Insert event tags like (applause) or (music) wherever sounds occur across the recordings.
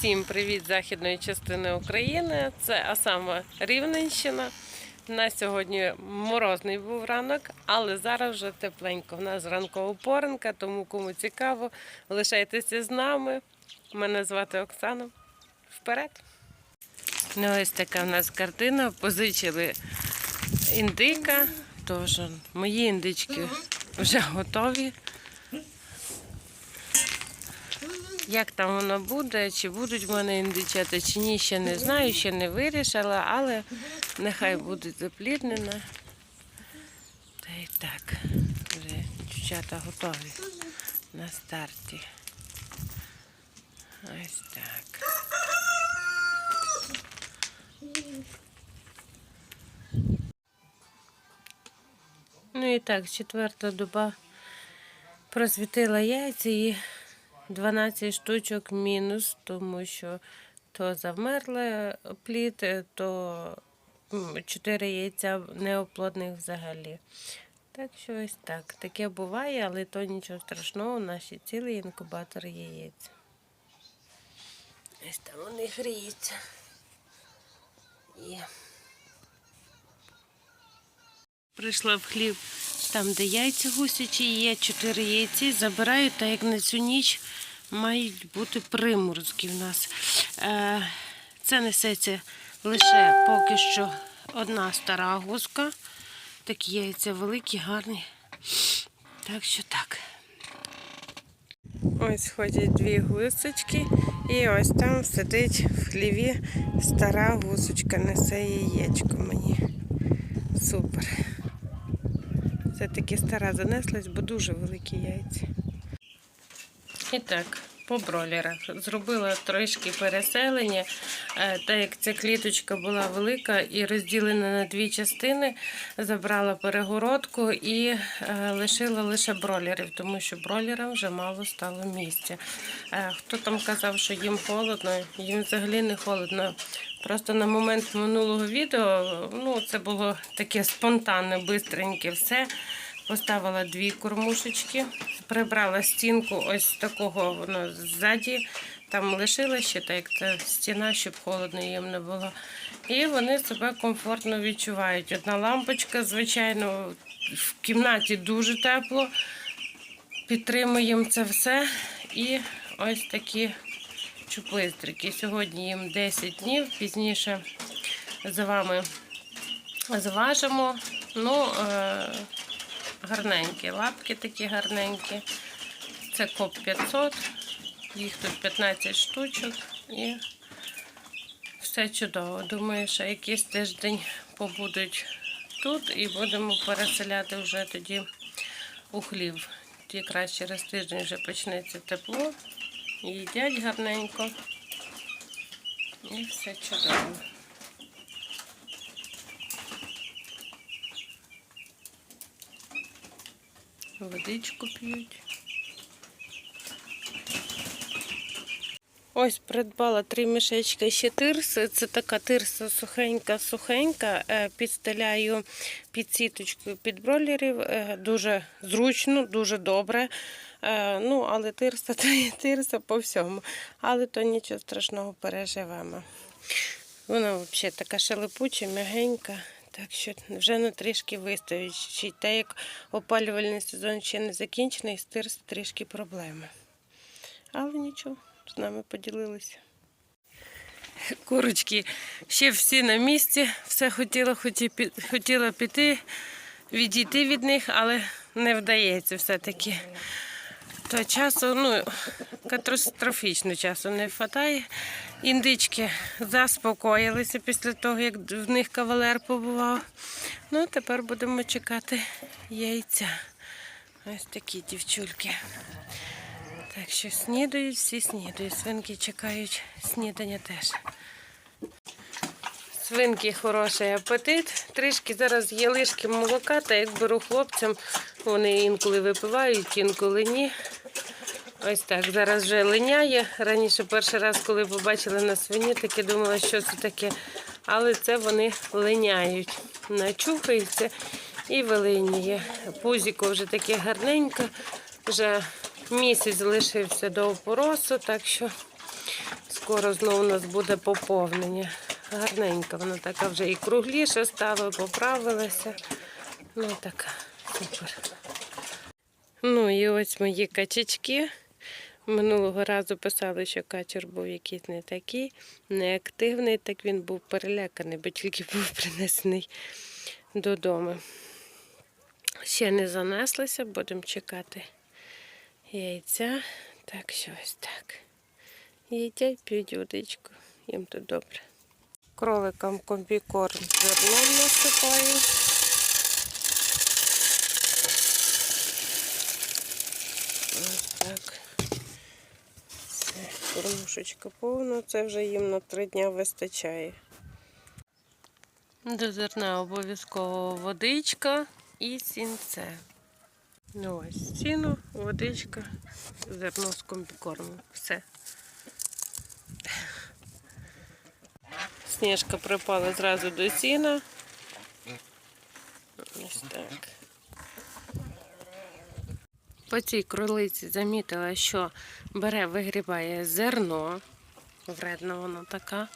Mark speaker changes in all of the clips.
Speaker 1: Всім привіт західної частини України. Це а саме Рівненщина. На сьогодні морозний був ранок, але зараз вже тепленько. У нас ранкова поринка, тому кому цікаво, лишайтеся з нами. Мене звати Оксана. Вперед! Ну, ось така в нас картина. Позичили індика. Тож мої індички вже готові. Як там воно буде, чи будуть в мене індичата, чи ні, ще не знаю, ще не вирішила, але нехай буде запліднена. Та й так, вже дівчата готові на старті. Ось так. Ну і так, четверта доба просвітила яйця і 12 штучок мінус, тому що то завмерли пліти, то 4 яйця неоплодних взагалі. Так що ось так. Таке буває, але то нічого страшного, у нас ще цілий інкубатор яєць. Ось там вони гріються. Є. Прийшла в хлів там, де яйця гусячі є, чотири яйці, забираю, та як на цю ніч мають бути приморозки в нас. Е, Це несеться лише поки що одна стара гуска. Такі яйця великі, гарні. Так що так. Ось ходять дві гусочки, і ось там сидить в хліві стара гусочка, несе яєчко мені. Супер. Все-таки стара занеслась, бо дуже великі яйця. І так, по бролерах. Зробила трошки переселення. Е, Так як ця кліточка була велика і розділена на дві частини, забрала перегородку і е, лишила лише бролерів, тому що бролерам вже мало стало місця. Е, Хто там казав, що їм холодно, їм взагалі не холодно. Просто на момент минулого відео ну, це було таке спонтанне, бистреньке все. Поставила дві кормушечки, прибрала стінку ось такого воно ззаді. Там лишила ще так, як стіна, щоб холодно їм не було. І вони себе комфортно відчувають. Одна лампочка, звичайно, в кімнаті дуже тепло. Підтримуємо це все. І ось такі чупистрики. Сьогодні їм 10 днів, пізніше за вами зважимо. Ну, е, гарненькі, лапки такі гарненькі. Це коп 500, їх тут 15 штучок і все чудово. Думаю, що якийсь тиждень побудуть тут і будемо переселяти вже тоді у хлів. Якраз через тиждень вже почнеться тепло, їдять гарненько. І все чудово. Водичку п'ють. Ось придбала три мішечки ще тирси. Це така тирса сухенька-сухенька. Е, Підстеляю під сіточку під бройлерів. Е, Дуже зручно, дуже добре. Е, Ну, але тирса (laughs) то є тирса по всьому. Але то нічого страшного переживемо. Вона взагалі така шелепуча, м'ягенька. Так що вже на трішки вистоїть. Ще те, як опалювальний сезон ще не закінчений, з трішки проблеми. Але нічого, з нами поділилися. Курочки ще всі на місці, все хотіла, хотіла піти, відійти від них, але не вдається все-таки. То часу, ну, катастрофічно часу не вистачає. Індички заспокоїлися після того, як в них кавалер побував. Ну, тепер будемо чекати яйця. Ось такі дівчульки. Так що снідають, всі снідають. Свинки чекають снідання теж. Свинки хороший апетит. Трішки зараз є лишки молока, та як беру хлопцям, вони інколи випивають, інколи ні. Ось так. Зараз вже линяє. Раніше перший раз, коли побачила на свині, таки думала, що це таке. Але це вони линяють. Начухаються і вилиняє. Пузіко вже таке гарненьке. Вже місяць лишився до опоросу, так що скоро знову у нас буде поповнення. Гарненька, вона така вже і кругліша стала, поправилася. Ну така, супер. Ну і ось мої качечки. Минулого разу писали, що качур був якийсь не такий, неактивний, так він був переляканий, бо тільки був (laughs) принесений додому. Ще не занеслися, будемо чекати яйця. Так що ось так. Їдять, п'ють водичку, їм тут добре. Кроликам комбікорм зерном насипаю. Ось так. Кормушечка повна, це вже їм на три дня вистачає. До зерна обов'язково водичка і сінце. Ну ось сіно, водичка, зерно з комбікормом. Все. Сніжка припала зразу до сіна. Ось так. По цій кролиці замітила, що бере, вигрібає зерно. Вредна вона така.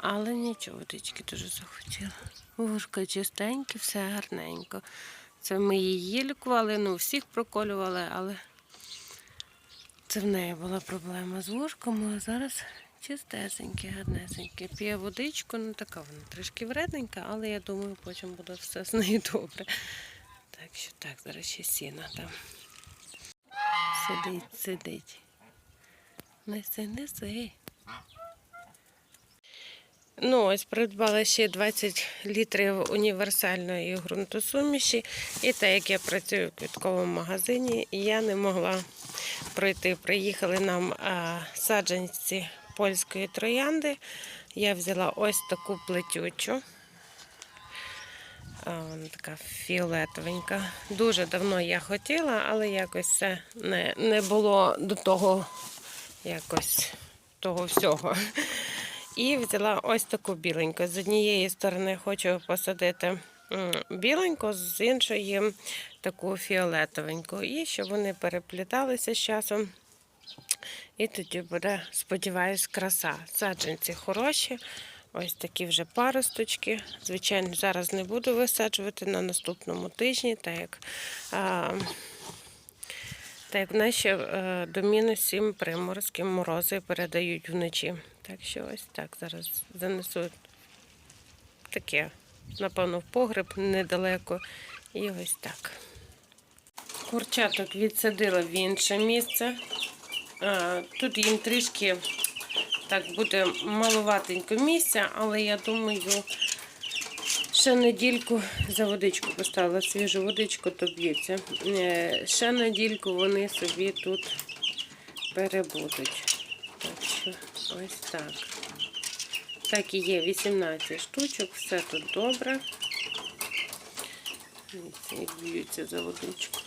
Speaker 1: Але нічого, водички дуже захотіла. Вушка чистенькі, все гарненько. Це ми її лікували, ну всіх проколювали, але це в неї була проблема з вушком, а зараз чистесеньке, гарнесеньке. П'є водичку, ну така вона трішки вредненька, але я думаю, потім буде все з нею добре. Так що так, зараз ще сіна там. Сидить, сидить. Неси, неси. Ну, ось придбала ще 20 літрів універсальної ґрунтосуміші. І так як я працюю в квітковому магазині, я не могла пройти. Приїхали нам а, саджанці польської троянди. Я взяла ось таку плетючу. Вона така фіолетовенька. Дуже давно я хотіла, але якось це не, не було до того якось того всього. І взяла ось таку біленьку. З однієї сторони хочу посадити біленьку, з іншої таку фіолетовеньку. І щоб вони перепліталися з часом. І тоді буде, сподіваюсь, краса. Саджанці хороші. Ось такі вже паросточки. Звичайно, зараз не буду висаджувати на наступному тижні, так як, а, так як в нас ще е, до мінус 7 приморозки морози передають вночі. Так що ось так зараз занесу таке, напевно, в погреб недалеко. І ось так. Курчаток відсадила в інше місце. А, Тут їм трішки так буде маловатенько місця, але я думаю, ще недільку за водичку поставила свіжу водичку, то б'ється. Е, Ще недільку вони собі тут перебудуть. Так що ось так. Так і є 18 штучок, все тут добре. Б'ються за водичку.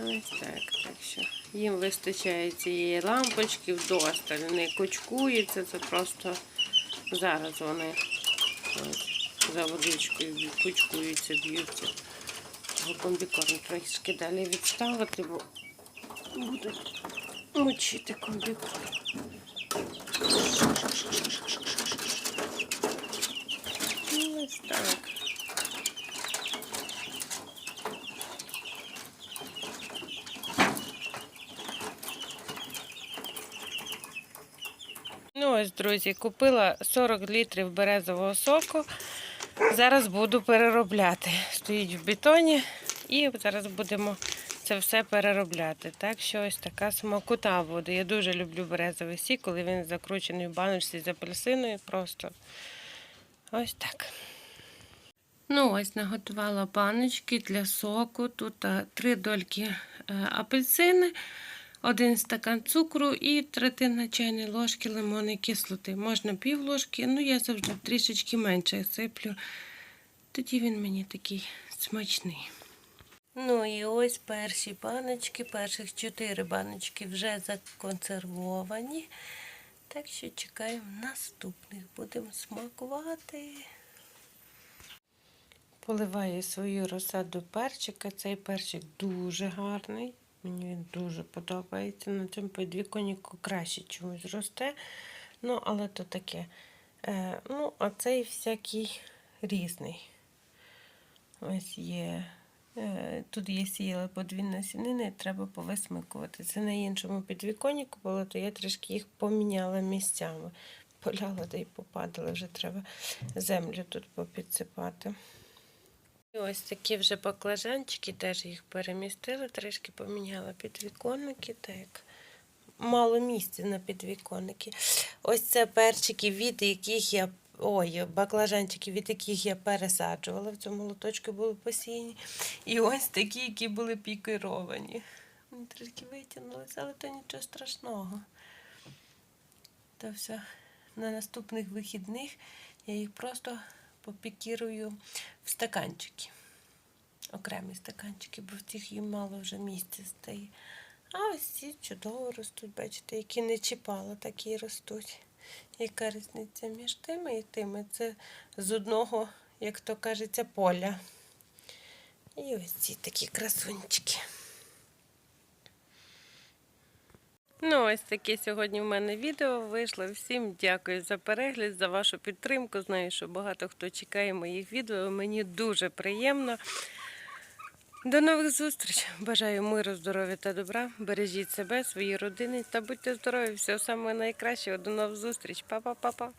Speaker 1: Ось так, так що їм вистачає цієї лампочки вдосталь, не кочкуються, це просто зараз вони ось, за водичкою кучкуються, б'ються. Комбікорм трішки далі відставити, бо будуть мочити комбікорм. Ну, ось так. Ось, друзі, купила 40 літрів березового соку. Зараз буду переробляти. Стоїть в бетоні і зараз будемо це все переробляти. Так що ось така смакота буде. Я дуже люблю березовий сік, коли він закручений в баночці з апельсиною. Просто ось так. Ну, ось наготувала баночки для соку. Тут три дольки е, апельсини, один стакан цукру і третина чайної ложки лимонної кислоти. Можна пів ложки, ну я завжди трішечки менше сиплю. Тоді він мені такий смачний. Ну і ось перші баночки, перших чотири баночки вже законсервовані. Так що чекаємо наступних. Будемо смакувати. Поливаю свою розсаду перчика. Цей перчик дуже гарний. Мені він дуже подобається. На цьому підвіконнику краще чомусь росте. Ну, але то таке. Е, ну, а цей всякий різний. Ось є. Е, тут є сіяла подвійна сінина, і треба повисмикувати. Це на іншому підвіконнику було, то я трішки їх поміняла місцями. Поляла та й попадала, вже треба землю тут попідсипати. Ось такі вже баклажанчики, теж їх перемістили, трішки поміняла підвіконники, так. Мало місця на підвіконники. Ось це перчики, від яких я. Ой, баклажанчики, від яких я пересаджувала. В цьому лоточку були посіяні. І ось такі, які були пікеровані. Вони трішки витягнулися, але то нічого страшного. То все. На наступних вихідних я їх просто попікірую в стаканчики. Окремі стаканчики, бо в цих їм мало вже місця стає. А ось ці чудово ростуть, бачите, які не чіпала, такі ростуть. Яка різниця між тими і тими? Це з одного, як то кажеться, поля. І ось ці такі красунчики. Ну, ось таке сьогодні в мене відео вийшло. Всім дякую за перегляд, за вашу підтримку. Знаю, що багато хто чекає моїх відео. Мені дуже приємно. До нових зустріч. Бажаю миру, здоров'я та добра. Бережіть себе, свої родини та будьте здорові. Всього самого найкращого. До нових зустріч. Па-па-па-па.